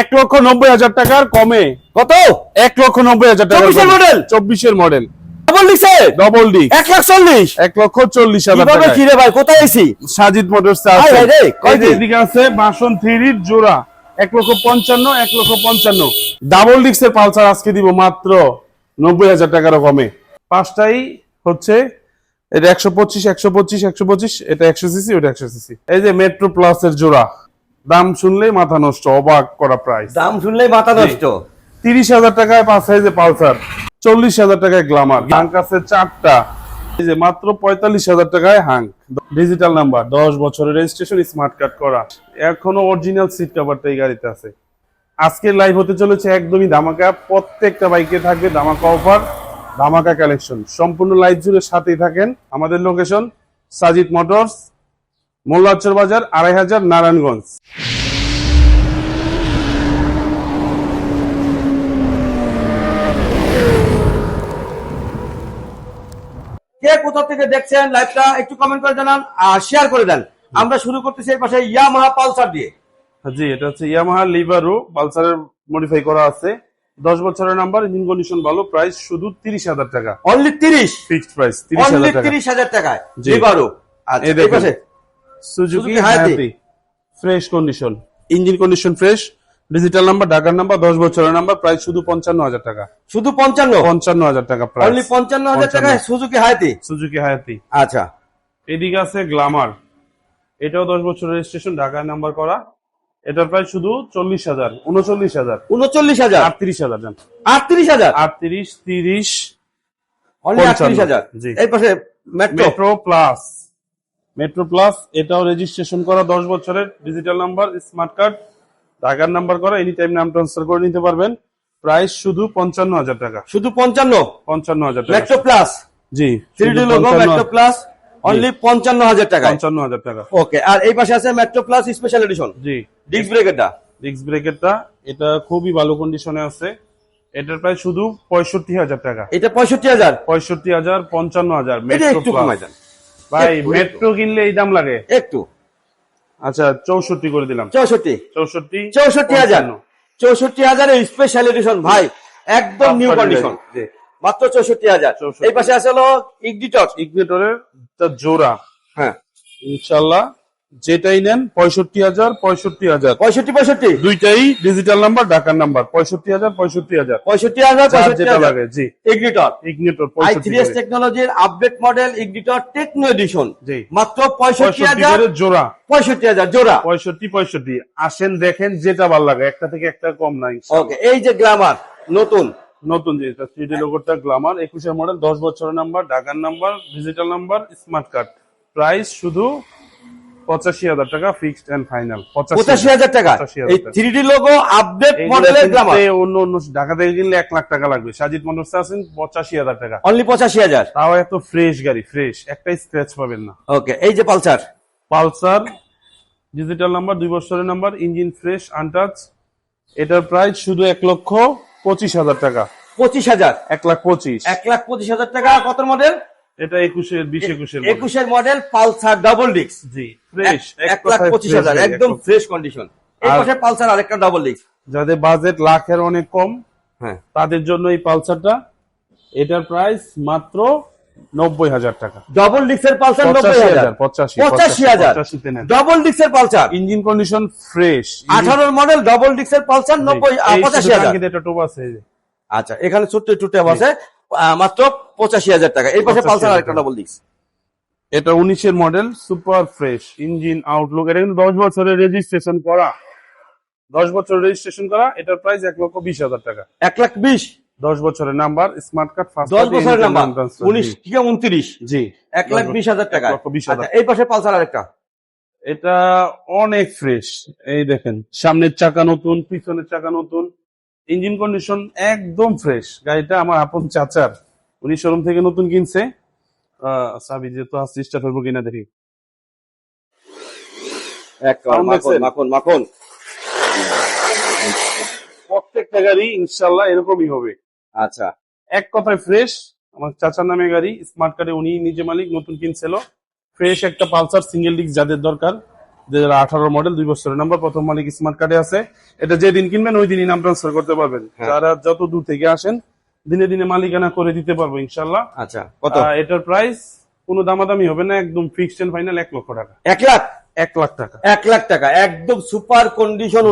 এক লক্ষ নব্বই হাজার টাকার কমে। কত? এক লক্ষ নব্বই হাজার টাকা 24 এর model? চব্বিশের মডেল ডাবল ডবল ডি এক লাখ চল্লিশ? এক লক্ষ চল্লিশ হাজার টাকা কি রে ভাই কোথায় এসি সাজিদ মোটরস হাই হাই রে, কয়টি? এদিকে আছে বাসন থ্রির জোড়া। এক লক্ষ পঞ্চান্ন এক লক্ষ পঞ্চান্ন। ডাবল পালসার আজকে দিব মাত্র নব্বই হাজার টাকারও কমে। পাঁচটাই হচ্ছে এটা একশো পঁচিশ একশো পঁচিশ একশো পঁচিশ এটা একশো সিসি ওটা একশো সিসি। এই যে মেট্রো প্লাস এর জোড়া। দাম শুনলেই মাথা নষ্ট অবাক করা প্রাইস দাম শুনলেই মাথা নষ্ট। তিরিশ হাজার টাকায় পাঁচ সাইজে পালসার চল্লিশ হাজার টাকায় গ্লামার। হাঙ্ক আছে চারটা। এই যে মাত্র পঁয়তাল্লিশ হাজার টাকায় হাঙ্ক। ডিজিটাল নাম্বার দশ বছরের রেজিস্ট্রেশন স্মার্ট কার্ড করা। এখনও অরিজিনাল সিট কভারটা এই গাড়িতে আছে। আজকের লাইভ হতে চলেছে একদমই ধামাকা। প্রত্যেকটা বাইকে থাকবে ধামাকা অফার ধামাকা কালেকশন সম্পূর্ণ লাইভ জুড়ে সাথেই থাকেন আমাদের লোকেশন সাজিদ মোটরস মোল্লাচর বাজার আড়াই হাজার নারায়ণগঞ্জ। কে কোথা থেকে দেখছেন লাইভটা একটু কমেন্ট করে জানান আর শেয়ার করে দেন। আমরা শুরু করতেছি এই পাশে ইয়ামাহা পালসার দিয়ে। জি এটা হচ্ছে ইয়ামাহা লিভারো পালসারের মডিফাই করা আছে। দশ বছরের নাম্বার ইঞ্জিন কন্ডিশন ভালো প্রাইস শুধু তিরিশ হাজার টাকা। অনলি তিরিশ? ফিক্সড প্রাইস তিরিশ হাজার টাকা। তিরিশ হাজার টাকায়। জি। লিবারো আচ্ছা এই পাশে Suzuki Hayate fresh condition engine condition fresh digital number ঢাকার নাম্বার দশ বছরের নাম্বার প্রাইস শুধু পঞ্চান্ন হাজার টাকা। শুধু পঞ্চান্ন? পঞ্চান্ন হাজার টাকা অনলি পঞ্চান্ন হাজার টাকায় সুজুকি হায়াতি সুজুকি হায়াতি আচ্ছা। এদিকে আছে গ্লামার এটাও দশ বছরের রেজিস্ট্রেশন ঢাকায় নাম্বার করা। এটার প্রাইস শুধু চল্লিশ হাজার উনচল্লিশ হাজার। উনচল্লিশ হাজার? আটত্রিশ হাজার আটত্রিশ হাজার? আটত্রিশ তিরিশ অনলি আটত্রিশ হাজার? জি। এই পাশে মেট্রো প্লাস মেট্রো প্লাস এটাও রেজিস্ট্রেশন করা দশ বছরের ডিজিটাল নাম্বার স্মার্ট কার্ড ঢাকার নাম্বার করা এনি টাইম নাম ট্রান্সফার করে নিতে পারবেন। প্রাইস শুধু পঞ্চান্ন হাজার টাকা। শুধু পঞ্চান্ন? পঞ্চান্ন হাজার টাকা। Metro plus? জি three D logo metro plus only পঞ্চান্ন হাজার টাকায়? পঞ্চান্ন হাজার টাকা। ওকে আর এই পাশে আছে মেট্রো প্লাস স্পেশাল এডিশন জি। ডিস্ক ব্রেকারটা ডিস্ক ব্রেকেরটা এটা খুবই ভালো কন্ডিশনে আছে। এটার প্রাইস শুধু পঁয়ষট্টি হাজার টাকা। এটা পঁয়ষট্টি হাজার? পঁয়ষট্টি হাজার পঞ্চান্ন হাজার মেট্রো দেন। ভাই মেট্রো কিনলে এই দাম লাগে? একটু। আচ্ছা চৌষট্টি করে দিলাম। চৌষট্টি। চৌষট্টি চৌষট্টি হাজার। চৌষট্টি হাজার স্পেশাল এডিশন ভাই একদম নিউ কন্ডিশন মাত্র চৌষট্টি হাজার। 64 এই পাশে আছে হলো ইগনিটর ইগনিটরের জোড়া। হ্যাঁ। ইনশাল্লাহ যেটাই নেন পঁয়ষট্টি হাজার পঁয়ষট্টি হাজার। পঁয়ষট্টি পঁয়ষট্টি? দুইটাই ডিজিটাল নাম্বার ঢাকার নাম্বার পঁয়ষট্টি হাজার পঁয়ষট্টি হাজার। পঁয়ষট্টি হাজার পঁয়ষট্টি যেটা লাগে জি। ইগনিটর ইগনিটর আই পঁয়ষট্টি থ্রি এস টেকনোলজির update model Ignitor techno edition জি। মাত্র পঁয়ষট্টি পঁয়ষট্টি হাজার জোড়া। পঁয়ষট্টি হাজার জোড়া। পঁয়ষট্টি পঁয়ষট্টি। আসেন দেখেন যেটা ভালো লাগে। একটা থেকে একটা কম নাই। ওকে এই যে গ্লামার নতুন। নতুন যেটা থ্রি ডি লোগোটা গ্লামার একুশের মডেল দশ বছরের নাম্বার ঢাকার number digital number smart card price শুধু পঁচাশি হাজার টাকা ফিক্সড এন্ড ফাইনাল পঁচাশি হাজার। টাকা। এই থ্রি ডি লোগো আপডেট মডেলের গ্লামার অন্য অন্য ঢাকা থেকে কিনলে এক লাখ টাকা লাগবে। সাজিদ মোটরসে আছেন পঁচাশি হাজার টাকা। অনলি পঁচাশি হাজার। তাও এত ফ্রেশ গাড়ি ফ্রেশ একটাই স্ক্র্যাচ পাবেন না। ওকে এই যে পালসার। পালসার ডিজিটাল নাম্বার দুই বছরের নাম্বার ইঞ্জিন ফ্রেশ আনটাচ এটার প্রাইস শুধু এক লক্ষ পঁচিশ হাজার টাকা। পঁচিশ হাজার। এক লাখ পঁচিশ। এক লাখ পঁচিশ হাজার টাকা। কত মডেল এটা একুশের বিশ একুশের একুশের মডেল পালসার ডাবল ডিস্ক জি ফ্রেশ এক লাখ পঁচিশ হাজার একদম ফ্রেশ কন্ডিশন এই পালসার আরেকটা ডাবল ডিস্ক যাদের বাজেট লাখের অনেক কম হ্যাঁ। তাদের জন্য এই পালসারটা এটার প্রাইস মাত্র নব্বই হাজার টাকা। ডাবল ডিস্কের পালসার নব্বই পঁচাশি হাজার। পঁচাশি পঁচাশি হাজার। ডাবল ডিস্কের পালসার। ইঞ্জিন কন্ডিশন ফ্রেশ আঠারোর মডেল ডাবল ডিস্কের পালসার নব্বই পঁচাশি হাজার। এটা টোপ আছে আচ্ছা এখানে ছোট্ট একটু ট্যাব আছে। মাত্র পঁচাশি হাজার টাকা। এই পাশে পালসার আরেকটা ডাবল ডিস্ক এটা উনিশের model super fresh engine outlook এটা কিন্তু দশ বছরের রেজিস্ট্রেশন করা। দশ বছরের রেজিস্ট্রেশন করা এটার প্রাইস এক লক্ষ বিশ হাজার টাকা। এক লাখ বিশ। দশ বছরের নাম্বার স্মার্ট কার্ড ফার্স্ট দশ বছরের নাম্বার উনিশ থেকে উনত্রিশ। জি। এক লাখ বিশ হাজার টাকা। বিশ হাজার। আচ্ছা, এই পাশে পালসার আরেকটা। এটা অনেক ফ্রেশ এই দেখেন সামনের চাকা নতুন পিছনের চাকা নতুন। ইঞ্জিন কন্ডিশন একদম ফ্রেশ গাড়িটা আমার আপন চাচার। উনি শোরুম থেকে নতুন কিনছে। সাবি যেহেতু আসছে স্টার্ট হইব কিনা দেখি। মাখন মাখন প্রত্যেকটা গাড়ি ইনশাল্লাহ এরকমই হবে। আচ্ছা। এক কথায় ফ্রেশ আমার চাচার নামে গাড়ি স্মার্ট কার্ডে উনি নিজে মালিক নতুন কিনছিল। ফ্রেশ একটা পালসার সিঙ্গেল ডিস্ক যাদের দরকার। দুই হাজার আঠারো মডেল দুই বছরের নাম্বার প্রথম মালিক স্মার্ট কার্ডে আছে। এটা কিনবেন ওই দিনই নাম ট্রান্সফার করতে পারবেন। হ্যাঁ। যারা যত দূর থেকে আসেন দিনে দিনে মালিকানা করে দিতে পারব ইনশাল্লাহ আচ্ছা কত? এটার প্রাইস কোনো দামাদামি হবে না একদম ফিক্সড এন্ড ফাইনাল এক লক্ষ টাকা। এক লাখ? এক লাখ টাকা। এক লাখ টাকা একদম সুপার কন্ডিশন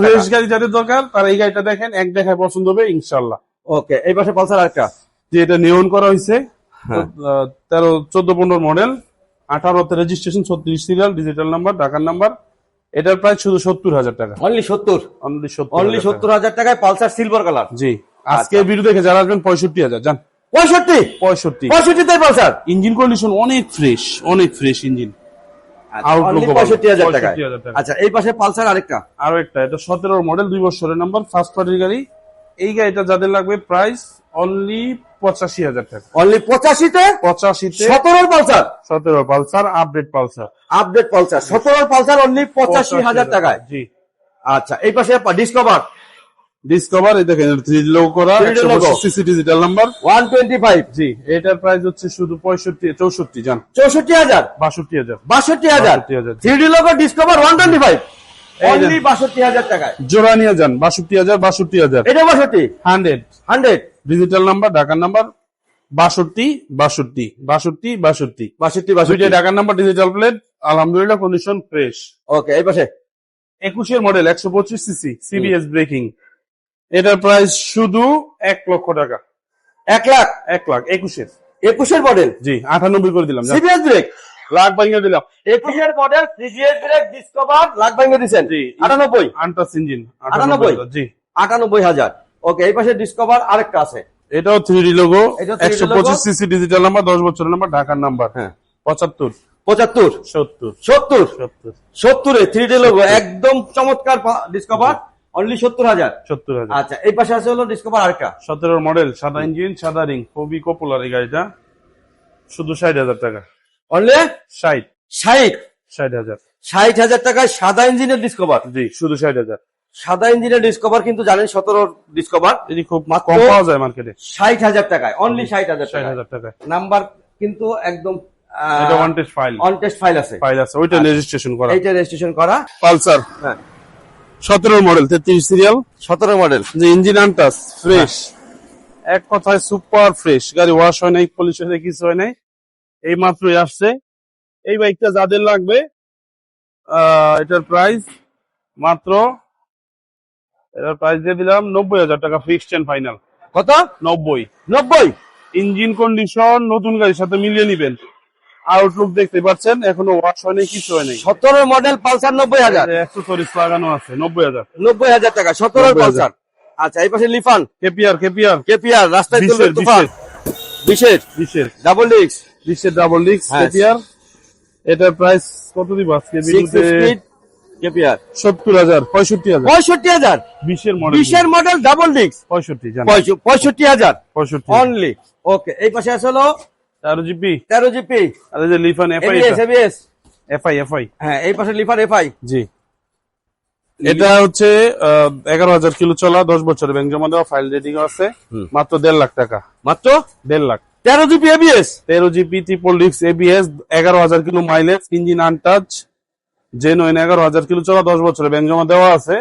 ফ্রেশ গাড়ি যাদের দরকার তারা এই গাড়িটা দেখেন এক দেখায় পছন্দ হবে ইনশাল্লাহ ওকে এই পাশে পালসার আরেকটা। যে এটা নিয়ন করা হয়েছে হ্যাঁ। তেরো চোদ্দ পনেরো মডেল আঠারোতে রেজিস্ট্রেশন ছত্রিশ সিরিয়াল ডিজিটাল নাম্বার ঢাকার নাম্বার এটার প্রায় শুধু সত্তর হাজার টাকা। অনলি সত্তর? অনলি সত্তর অনলি সত্তর হাজার টাকায় পালসার সিলভার কালার জি। আজকে ভিডিও দেখে যারা আসবেন পঁয়ষট্টি হাজার যান পঁয়ষট্টি? পঁয়ষট্টি। পঁয়ষট্টিতে পালসার ইঞ্জিন কন্ডিশন অনেক ফ্রেশ অনেক ফ্রেশ ইঞ্জিন। পঁয়ষট্টি 65,000 টাকা। আচ্ছা এই পাশে পালসার আরেকটা। আরও একটা এটা সতেরো মডেল দুই বছরের নাম্বার ফার্স্ট পার্টির গাড়ি। এই গাড়িটা যাদের লাগবে প্রাইস অনলি পঁচাশি হাজার টাকা। অনলি পঁচাশিতে? পঁচাশিতে সতেরোর পালসার? সতেরো Pulsar update Pulsar. Update Pulsar. সতেরোর পালসার অনলি পঁচাশি হাজার টাকায়? জি। আচ্ছা এই পাশে ডিসকভার ডিসকভার এই দেখেন থ্রি লোক করা 3D logo। CC digital number one twenty five জি এটার প্রাইস হচ্ছে শুধু পঁয়ষট্টি চৌষট্টি জান। চৌষট্টি হাজার? বাষট্টি হাজার। বাষট্টি হাজার? 62,000 three D logo Discover one twenty five. Only বাষট্টি হাজার টাকায়। জোড়া নিয়ে যান বাষট্টি হাজার বাষট্টি হাজার। এটা বাষট্টি? হান্ড্রেড হান্ড্রেড ডিজিটাল নাম্বার ঢাকার নাম্বার বাষট্টি বাষট্টি বাষট্টি বাষট্টি। বাষট্টি বাষট্টি। দুইটা ঢাকার নাম্বার ডিজিটাল প্লেট আলহামদুলিল্লাহ কন্ডিশন ফ্রেশ ওকে এই পাশে। একুশের মডেল একশো পঁচিশ সিসি সিবিএস ব্রেকিং এটার প্রাইস শুধু এক লক্ষ টাকা। এক লাখ? এক লাখ একুশের। একুশের মডেল জি আটানব্বই করে দিলাম সিবিএস ব্রেক লাখ ভাঙিয়ে দিলাম। একুশের model CBS brake Discover lakh ভাঙে দিচ্ছেন। আটানব্বই। আন্টাস ইঞ্জিন আটানব্বই? জি। আটানব্বই হাজার। ওকে এই পাশে ডিসকভার আরেকটা আছে। এটাও থ্রি লোগো এটাও 3D একশো। পঁচিশ সিসি ডিজিটাল নাম্বার দশ বছরের নাম্বার ঢাকার নাম্বার হ্যাঁ। পঁচাত্তর। পঁচাত্তর? সত্তর। সত্তর? সত্তর। সত্তরে থ্রি ডি লোগো একদম চমৎকার ডিসকভার অনলি সত্তর হাজার। সত্তর হাজার। আচ্ছা এই পাশে আছে হলো ডিসকভার আরেকটা। সতেরোর মডেল সাদা ইঞ্জিন সাদা রিং খুবই পপুলার এই গাড়িটা। শুধু ষাট হাজার টাকা। অনলি ষাট। ষাট। ষাট হাজার। ষাট হাজার টাকায় সাদা ইঞ্জিনের ডিসকভার জি শুধু ষাট হাজার। সাদা ইঞ্জিনের ডিসকভার কিন্তু জানেন সতেরোর ডিসকভার এটি খুব মাত্র- কম পাওয়া যায় মার্কেটে ষাট হাজার টাকায় অনলি ষাট হাজার ষাট হাজার টাকায়। নাম্বার কিন্তু একদম এটা one test file test file আছে। ফাইল আছে ওইটা রেজিস্ট্রেশন করা। এইটা রেজিস্ট্রেশন করা। পালসার। হ্যাঁ। সতেরো মডেল তেত্রিশ সিরিয়াল সতেরো মডেল যে ইঞ্জিন আনটাস ফ্রেশ এক কথায় সুপার ফ্রেশ গাড়ি ওয়াশ হয় নাই পলিশ হয় নাই কিছু হয় নাই। এই মাত্রই আসছে। এই বাইকটা যাদের লাগবে এটার প্রাইস মাত্র এটার প্রাইস দিয়ে দিলাম নব্বই হাজার টাকা ফিক্সড এন্ড ফাইনাল কত? নব্বই। নব্বই? ইঞ্জিন কন্ডিশন নতুন গাড়ির সাথে মিলিয়ে নিবেন। আউটলুক দেখতে পাচ্ছেন এখনও ওয়াশ হয় নাই কিছু হয় নাই। সতেরো মডেল পালসার নব্বই হাজার। অ্যাক্সেসরিজ লাগানো আছে নব্বই হাজার। নব্বই হাজার টাকা সতেরো 90,000 পালসার। আচ্ছা এই পাশে লিফান। কেপিআর কেপিআর কেপিআর রাস্তায় চলবে তুফান। বিশেষ। বিশেষ। ডাবল ডিক্স বিশের ডাবল ডিস্ক। কেপিআর এটার প্রাইস কত দিব আজকে? কেপিআর সত্তর হাজার পঁয়ষট্টি হাজার। পঁয়ষট্টি হাজার। বিশের মডেল বিশের মডেল ডাবল ডিক্স পঁয়ষট্টি পঁয়ষট্টি হাজার। পঁয়ষট্টি অনলি ওকে এই পাশে আছে হলো তেরো জিপি। তেরো জিপি। আর যে Lifan FI ABS ABS FI FI হ্যাঁ এই পাশে লিফান এফআই জি। এটা হচ্ছে এগারো হাজার কিলো চলা দশ বছরের ব্যাংক জমা দেওয়া ফাইল রেডিং আছে। মাত্র দেড় লাখ টাকা। মাত্র? দেড় লাখ। তেরো জিপি এবিএস তেরো জিপি ট্রিপল ডিক্স এবিএস এগারো হাজার kilo mileage engine untouch genuine এগারো হাজার কিলো চলা দশ বছরের ব্যাংক জমা দেওয়া আছে।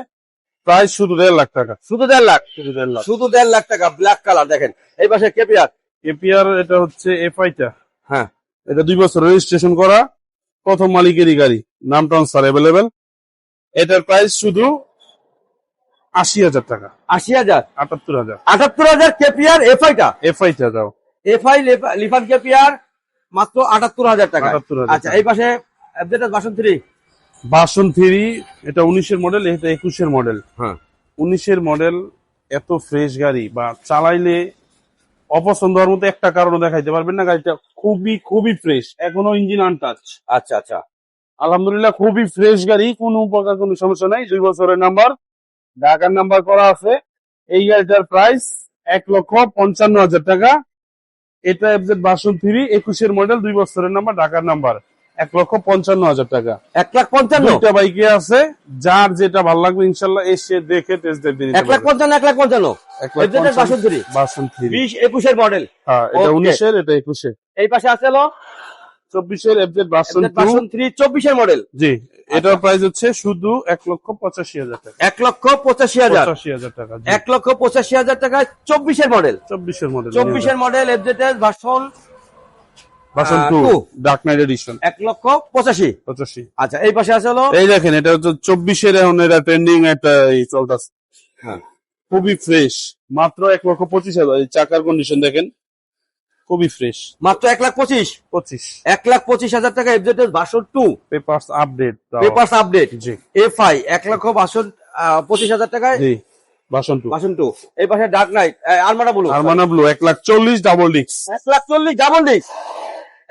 প্রায় শুধু দেড় লাখ টাকা। শুধু দেড় লাখ? শুধু দেড় লাখ। শুধু দেড় লাখ টাকা ব্ল্যাক কালার দেখেন। এই পাশে কেপিআর এপিআর এটা হচ্ছে এফআইটা হ্যাঁ। এটা দুই বছর রেজিস্ট্রেশন করা। প্রথম মালিকেরই গাড়ি। নাম ট্রান্সফার অ্যাভেলেবেল এটার প্রাইস শুধু আশি হাজার টাকা। আশি হাজার? আটাত্তর হাজার। আটাত্তর হাজার কেপিআর এফআইটা এফআইটা দাও এফআই লিফান কেপিআর মাত্র আটাত্তর হাজার টাকা। 78,000 আচ্ছা এই পাশে বাসন থ্রি? বাসন থ্রি এটা উনিশের মডেল এটা একুশের মডেল হ্যাঁ। উনিশের মডেল এত ফ্রেশ গাড়ি বা চালাইলে অপছন্দ হওয়ার মতো একটা কারণও দেখাইতে পারবেন না গাড়িটা খুবই খুবই ফ্রেশ এখনও ইঞ্জিন আনটাচ আচ্ছা আচ্ছা। আলহামদুলিল্লাহ খুবই ফ্রেশ গাড়ি কোনো প্রকার কোনো সমস্যা নাই। দুই বছরের নাম্বার ঢাকার নাম্বার করা আছে। এই গাড়িটার প্রাইস এক লক্ষ পঞ্চান্ন হাজার টাকা। এটা এফজেড বাসন থ্রি একুশের মডেল দুই বছরের নাম্বার ঢাকার নাম্বার এক লক্ষ পঞ্চান্ন হাজার টাকা। এক লাখ পঞ্চান্ন? দুইটা বাইকে আছে যার যেটা ভালো লাগবে ইনশাল্লাহ এসে দেখে টেস্ট ড্রাইভ দিয়ে এক লাখ পঞ্চান্ন এক লাখ পঞ্চান্ন? বাসন থ্রি বাসন থ্রি বিশ একুশের মডেল হ্যাঁ এটা. উনিশের এটা একুশে এই পাশে আছে হলো? চব্বিশের এফজেড ভার্সন ভার্সন থ্রি চব্বিশের মডেল জি এটার প্রাইস হচ্ছে শুধু এক লক্ষ পঁচাশি হাজার টাকা। এক লক্ষ পঁচাশি হাজার। পঁচাশি হাজার টাকা এক লক্ষ পঁচাশি হাজার টাকা চব্বিশের মডেল চব্বিশের মডেল চব্বিশের model FZ version version two dark knight edition এক লক্ষ পঁচাশি। পঁচাশি। আচ্ছা এই পাশে আছে হলো এই দেখেন এটা হচ্ছে চব্বিশের এখন এটা ট্রেন্ডিং একটা চলতেছে। হ্যাঁ। খুবই ফ্রেশ মাত্র এক লক্ষ পঁচিশ হাজার। চাকার কন্ডিশন দেখেন। খুবই ফ্রেশ মাত্র এক লাখ পঁচিশ? পঁচিশ। এক লাখ পঁচিশ হাজার টাকা FZ version two papers update papers update G. F I এক লক্ষ বাষট্টি পঁচিশ হাজার টাকায়? ভার্সন টু বাসন টু এই পাশে ডার্ক নাইট আলমারা বলুন আরমানা ব্লু এক লাখ চল্লিশ ডাবল ডিক্স এক লাখ চল্লিশ ডাবল ডিস্ক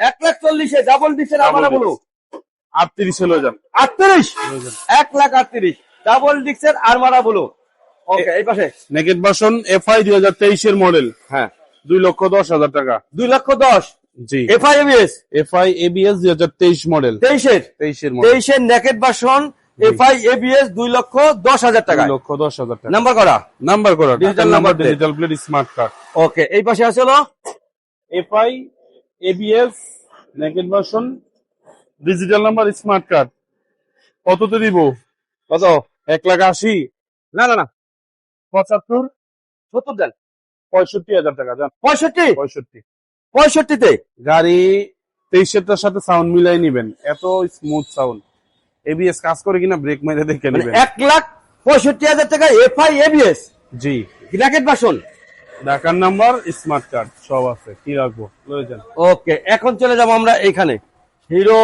এক লাখ চল্লিশে ডাবল আলমারা Double বলুন আটত্রিশ হলো যান। আটত্রিশ? এক লাখ আটত্রিশ। ডাবল আলমারা বলুন ওকে এই পাশে। নেকেট ভার্সন এফআই দুই হাজার তেইশের মডেল হ্যাঁ। দুই লক্ষ দশ হাজার টাকা। দুই লক্ষ দশ? জি। F I ABS FI ABS দুই হাজার তেইশ মডেল তেইশের? তেইশের তেইশের naked version F I ABS দুই লক্ষ দশ হাজার টাকা লক্ষ দশ হাজার টাকা। নাম্বার করা? নাম্বার করা। Digital number digital plate smart card okay এই পাশে আছে হলো? FI ABS naked version digital number smart card কততে দিব? কত? এক লাখ আশি। না না না। পঁচাত্তর? সত্তর দেন। পঁয়ষট্টি হাজার টাকা পঁয়ষট্টি? পঁয়ষট্টি। পঁয়ষট্টিতে? গাড়ি তেইশেরটার সাথে সাউন্ড মিলাই নিবেন। এত স্মুথ সাউন্ড এবিএস কাজ করে কিনা ব্রেক মেরে দেখে মানে নেবেন। এক লাখ পঁয়ষট্টি হাজার টাকা এফ আই এবিএস জি। গ্রাকেট বাসন ঢাকার নাম্বার স্মার্ট কার্ড সব আছে। কি রাখব? ওকে এখন চলে যাব আমরা এইখানে। হিরো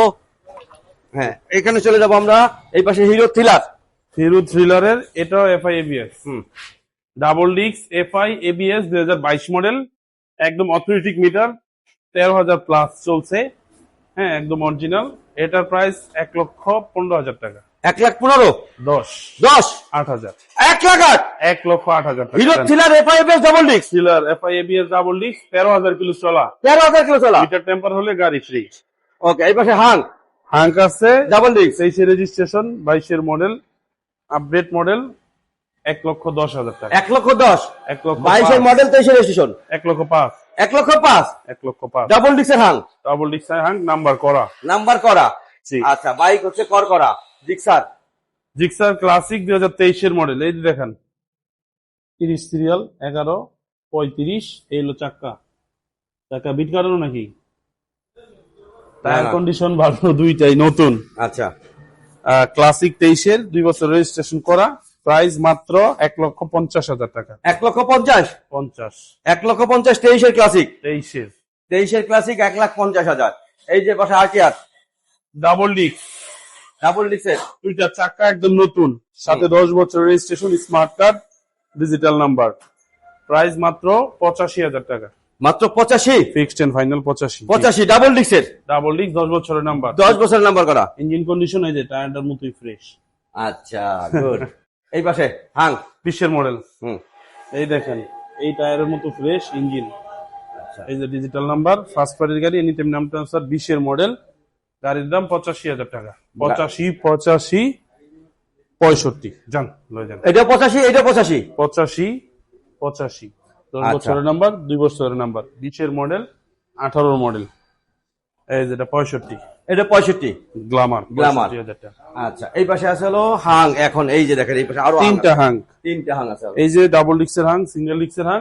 হ্যাঁ এখানে চলে যাব আমরা। এই পাশে হিরো থ্রিলার হিরো থ্রিলারের এটাও এফআই এবিএস ডাবল ডিক্স এফআই এবিএস দুই হাজার বাইশ মডেল একদম অথরিটিক মিটার তেরো হাজার প্লাস চলছে। হ্যাঁ একদম অরিজিনাল এটার প্রাইস এক লক্ষ পনেরো হাজার টাকা। এক লাখ পনেরো? দশ। দশ? আট হাজার। এক লাখ আট? এক লক্ষ আট হাজার Hero Thriller F I ABS double disc Thriller FI ABS double ডিক্স তেরো হাজার কিলো চলা। তেরো হাজার কিলো চলা? মিটার টেম্পার হলে গাড়ি ফ্রি ওকে এই পাশে হাং হাঙ্ক আছে। ডাবল ডিস্ক তেইশে রেজিস্ট্রেশন বাইশের মডেল আপডেট মডেল এক লক্ষ দশ হাজার টাকা। এক লক্ষ দশ? এক লক্ষ বাইশের মডেল তেইশের রেজিস্ট্রেশন এক লক্ষ পাঁচ। এক লক্ষ পাঁচ? এক লক্ষ পাঁচ। ডাবল ডিস্কের হাং ডাবল ডিক্স হাঙ্ক নাম্বার করা। নাম্বার করা। আচ্ছা বাইক হচ্ছে কর করা। জিক্সার জিক্সার ক্লাসিক দুই হাজার তেইশের মডেল এই দেখেন। তিরিশ সিরিয়াল এগারো পঁয়ত্রিশ এই হলো চাক্কা। চাক্কা বিট কাটানো নাকি? টায়ার কন্ডিশন ভালো দুইটাই নতুন। আচ্ছা। ক্লাসিক তেইশের দুই বছর রেজিস্ট্রেশন করা। প্রাইস মাত্র এক লক্ষ পঞ্চাশ হাজার টাকা। এক লক্ষ পঞ্চাশ? পঞ্চাশ। এক লক্ষ পঞ্চাশ তেইশের ক্লাসিক তেইশের। তেইশের ক্লাসিক এক লাখ পঞ্চাশ হাজার। এই যে পাশে আর কি আর? ডাবল ডিক্স ডাবল ডিক্সের দুইটা চাকা একদম নতুন। সাথে দশ বছর registration smart card digital number price মাত্র পঁচাশি হাজার টাকা। মাত্র পঁচাশি? ফিক্সড এন্ড ফাইনাল পঁচাশি। পঁচাশি ডাবল ডিক্সের ডাবল ডিক্স দশ বছরের নাম্বার দশ বছরের নাম্বার করা? ইঞ্জিন কন্ডিশন এই যে টায়ারটার মতোই ফ্রেশ আচ্ছা গুড এই পাশে হাং বিশ্বের মডেল হুম। এই দেখেন এই টায়ারের মতো ফ্রেশ ইঞ্জিন আচ্ছা। এই যে ডিজিটাল নাম্বার ফার্স্ট পার্টির গাড়ি এনি টাইম নাম ট্রান্সফার বিশের মডেল গাড়ির দাম পঁচাশি হাজার টাকা। পঁচাশি পঁচাশি পঁয়ষট্টি। যান লয়ে যান। এটা পঁচাশি এটা পঁচাশি? পঁচাশি পঁচাশি। দশ আচ্ছা। বছরের নাম্বার দুই বছরের নাম্বার বিশের মডেল আঠারোর মডেল এই যেটা পঁয়ষট্টি। এটা পঁয়ষট্টি। গ্লামার টাকা। আচ্ছা এই পাশে আছে হলো হাং। এখন এই যে দেখেন এই পাশে আরও তিনটা হাং। তিনটা হাং আছে। এই যে double ডিক্সের Hang single ডিক্সের Hang.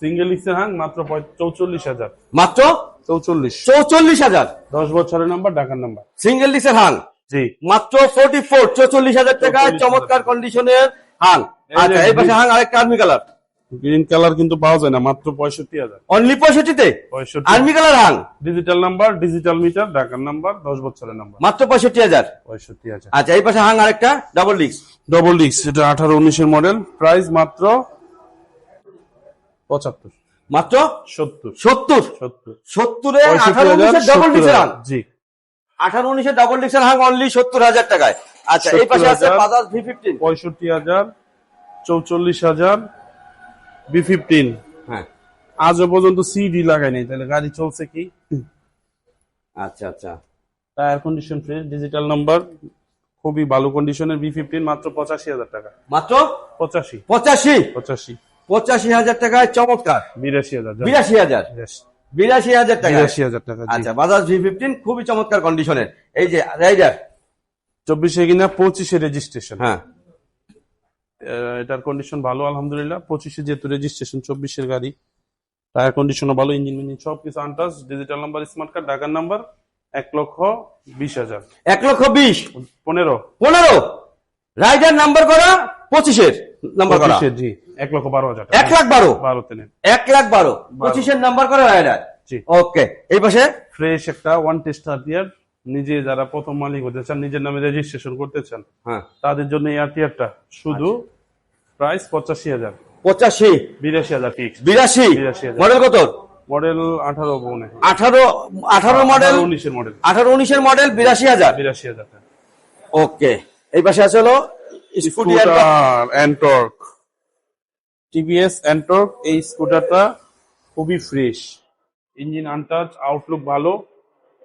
Single ডিক্সের Hang মাত্র চৌচল্লিশ হাজার। মাত্র চৌচল্লিশ। চৌচল্লিশ হাজার। দশ বছরের নাম্বার ঢাকার নাম্বার সিঙ্গেল ডিক্সের হাং। জি। মাত্র ফোর্টি ফোর চৌচল্লিশ হাজার টাকায় চমৎকার কন্ডিশনের হাং। আচ্ছা এই পাশে হাং আরেকটা আর্মি কালার গ্রিন কালার কিন্তু পাওয়া যায় না মাত্র পঁয়ষট্টি হাজার। অনলি পঁয়ষট্টিতে? পঁয়ষট্টি। Army colour Hunk digital number digital meter ঢাকার নাম্বার দশ বছরের নাম্বার মাত্র পঁয়ষট্টি হাজার? পঁয়ষট্টি হাজার। আচ্ছা এই পাশে হাং আরেকটা ডাবল ডিক্স ডবল ডিক্স এটা আঠারো উনিশের মডেল প্রাইস মাত্র পঁচাত্তর। মাত্র সত্তর। সত্তর? সত্তর। সত্তরে আঠারো উনিশের ডাবল ডিক্সের হাং। জি। আঠারো উনিশের ডাবল ডিক্সের হাং অনলি সত্তর হাজার টাকায়। আচ্ছা এই পাশে আছে বাজাজ ভি ফিফটিন পঁয়ষট্টি হাজার চৌচল্লিশ হাজার বি ফিফটিন হ্যাঁ। আজও পর্যন্ত সিডি লাগাই নাই তাহলে গাড়ি চলছে কি? আচ্ছা আচ্ছা। Tyre condition fresh digital number খুবই ভালো কন্ডিশনের বি ফিফটিন মাত্র পঁচাশি হাজার টাকা। মাত্র? পঁচাশি। পঁচাশি? পঁচাশি। পঁচাশি হাজার টাকায় চমৎকার। বিরাশি হাজার বিরাশি হাজার? বিরাশি। হাজার টাকা বিরাশি হাজার টাকা আচ্ছা বাজাজ ভি ফিফটিন খুবই চমৎকার কন্ডিশনের এই যে রাইডার চব্বিশে কিনা পঁচিশে রেজিস্ট্রেশন হ্যাঁ। এটার কন্ডিশন ভালো আলহামদুলিল্লাহ। পঁচিশে যেহেতু রেজিস্ট্রেশন চব্বিশের গাড়ি। টায়ার কন্ডিশনও ভালো ইঞ্জিন ইঞ্জিন সব কিছু untouch digital number smart card ঢাকার নাম্বার এক লক্ষ বিশ হাজার। এক লক্ষ বিশ? পনেরো। পনেরো? রাইডার নাম্বার করা পঁচিশের নাম্বার করা? জি। এক লক্ষ বারো হাজার এক লাখ বারো? বারো তেনে এক লাখ বারো। পঁচিশের নাম্বার করা রাইডার জি। ওকে এই পাশে? ফ্রেশ একটা ওয়ান টেস্টার দিয়ে নিজে যারা প্রথম মালিক হতে চান নিজের নামে রেজিস্ট্রেশন করতে চান হ্যাঁ। তাদের জন্য এই আরটিআরটা শুধু প্রাইস পঁচাশি হাজার। পঁচাশি? বিরাশি হাজার ফিক্স বিরাশি? বিরাশি মডেল কত? মডেল আঠারো মনে আঠারো আঠারো মডেল উনিশের মডেল আঠারো উনিশের মডেল বিরাশি হাজার? বিরাশি হাজার ওকে এই পাশে আছে হলো Scooty scooter Ntorq TVS Ntorq এই স্কুটারটা খুবই ফ্রেশ ইঞ্জিন আনটাচ আউটলুক ভালো।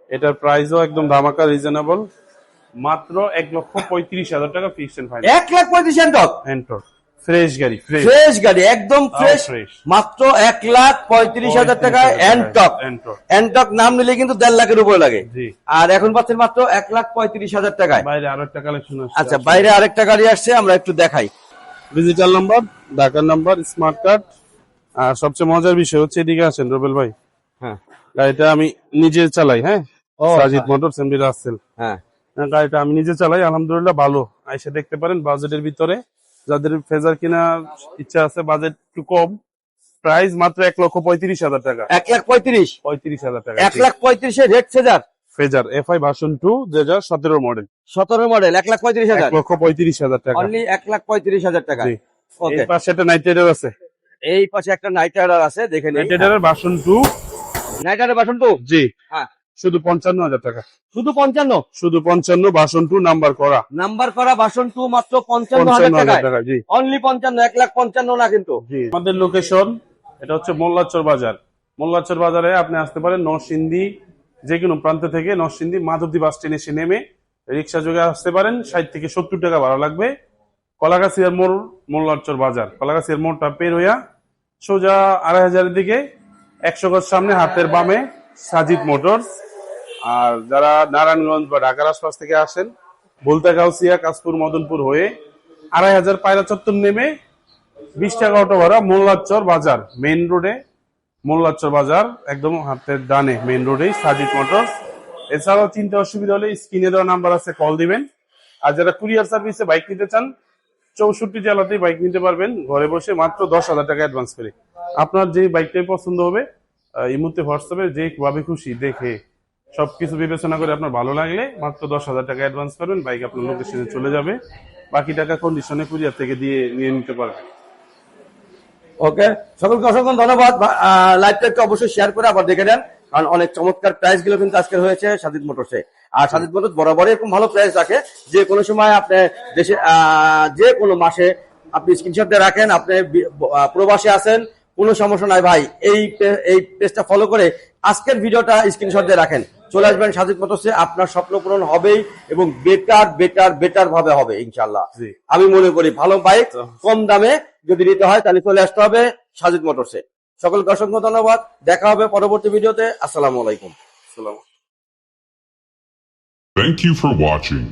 এটার প্রাইসও একদম ধামাকা রিজনেবল মাত্র এক লক্ষ পঁয়ত্রিশ হাজার টাকা ফিক্সড এন্ড ফাইনাল এক লাখ পঁয়ত্রিশ টক অ্যান্টর্ক ফ্রেশ গাড়ি ফ্রেশ গাড়ি একদম ফ্রেশ। মাত্র এক লাখ পঁয়ত্রিশ হাজার টাকায় এনটক অ্যান্টর্ক এনটক নাম নিলে কিন্তু দেড় লাখের উপরে লাগে। আর এখন পাচ্ছেন মাত্র এক লাখ পঁয়ত্রিশ হাজার টাকায়। বাইরে আরও একটা কালেকশন আছে আচ্ছা বাইরে আরেকটা গাড়ি আসছে আমরা একটু দেখাই। ডিজিটাল নাম্বার ঢাকার নাম্বার স্মার্ট কার্ড আর সবচেয়ে মজার বিষয় হচ্ছে এদিকে আছেন রবেল ভাই। হ্যাঁ। গাড়িটা আমি নিজে চালাই হ্যাঁ? Sajid motors MD Rasel. হ্যাঁ। হ্যাঁ, গাড়িটা আমি নিজে চালাই আলহামদুলিল্লাহ ভালো। আইসা দেখতে পারেন বাজেটের ভিতরে। যাদের ফেজার কেনার ইচ্ছা আছে বাজেট একটু কম। প্রাইস মাত্র এক লক্ষ পঁয়ত্রিশ হাজার টাকা। এক লাখ পঁয়ত্রিশ? পঁয়ত্রিশ হাজার টাকা এক লাখ পঁয়ত্রিশে red Fazer? Fazer F I version two দুই হাজার সতেরো মডেল সতেরো মডেল এক লাখ পঁয়ত্রিশ হাজার? লক্ষ পঁয়ত্রিশ হাজার টাকা। অনলি এক লাখ পঁয়ত্রিশ হাজার টাকা। এই পাশে একটা নাইট রাইডার আছে। এই পাশে একটা নাইট রাইডার আছে দেখে নাইট রাইডারের ভার্সন টু নাইট রাইডার বাসন তো জি। হ্যাঁ। শুধু পঞ্চান্ন হাজার টাকা। শুধু পঞ্চান্ন? শুধু পঞ্চান্ন ভার্সন টু নাম্বার করা। নাম্বার করা বাসন টু মাত্র পঞ্চান্ন হাজার পঞ্চান্ন টাকা জি। অনলি পঞ্চান্ন এক লাখ পঞ্চান্ন না কিন্তু। আমাদের লোকেশন এটা হচ্ছে মোল্লাচর বাজার। মোল্লাচর বাজারে আপনি আসতে পারেন নরসিংদী যে কোনো প্রান্ত থেকে নরসিংদী মাধবদী বাস স্ট্যান্ডে এসে নেমে রিক্সা যোগে আসতে পারেন ষাট থেকে সত্তর টাকা ভাড়া লাগবে। কলাগাছিয়ার মোড় মোল্লাচর বাজার। কলাগাছিয়ার মোড়টা পের হইয়া সোজা আড়াই হাজারের দিকে একশো গজ সামনে হাতের বামে। সাজিদ মোটরস আর যারা নারায়ণগঞ্জ বা ঢাকার আশপাশ থেকে আসেন বলতা গাউসিয়া কাশপুর, মদনপুর হয়ে আড়াই হাজার পায়রা চত্বর নেমে বিশ টাকা অটো ভাড়া মোল্লাচর বাজার, মেইন রোডে, মোল্লাচর বাজার, একদম হাতের ডানে মেইন রোডেই সাজিদ মোটরস। এছাড়াও চিন্তা অসুবিধা হলে স্ক্রিনে দেওয়া নাম্বার আছে, কল দিবেন। আর যারা কুরিয়ার সার্ভিসে বাইক নিতে চান, চৌষট্টি জেলাতেই বাইক নিতে পারবেন। ঘরে বসে মাত্র দশ হাজার টাকা অ্যাডভান্স করে। আপনার যে বাইকটাই পছন্দ হবে এই মুহূর্তে হোয়াটসঅ্যাপে যেভাবে খুশি দেখে সবকিছু বিবেচনা করে আপনার ভালো লাগলে মাত্র দশ হাজার টাকা অ্যাডভান্স করবেন বাইক আপনার লোকেশনে চলে যাবে। বাকি টাকা কন্ডিশনে কুরিয়ার থেকে দিয়ে নিয়ে নিতে পারবেন। ওকে সকলকে অসংখ্য ধন্যবাদ। লাইভটা একটু অবশ্যই শেয়ার করে আবার দেখে নেন, কারণ অনেক চমৎকার প্রাইসগুলো কিন্তু আজকের হয়েছে সাদিদ মোটরসে আর সাদিদ মোটর বরাবরই এরকম ভালো প্রাইস রাখে, যে কোনো সময় আপনি দেশে যে কোনো মাসে আপনি স্ক্রিনশট দিয়ে রাখেন, আপনি প্রবাসে আছেন কোনো সমস্যা নাই ভাই। এই এই পেজটা ফলো করে আজকের ভিডিওটা স্ক্রিনশট দিয়ে রাখেন। চলে আসবেন সাদিদ মোটরসে আপনার স্বপ্ন পূরণ হবেই এবং বেটার বেটার বেটার ভাবে হবে ইনশাল্লাহ আমি মনে করি ভালো বাইক কম দামে যদি নিতে হয় তাহলে চলে আসতে হবে সাজিদ মোটরসে সকলকে অসংখ্য ধন্যবাদ। দেখা হবে পরবর্তী ভিডিওতে। আসসালামু আলাইকুম। সালাম। Thank you for watching.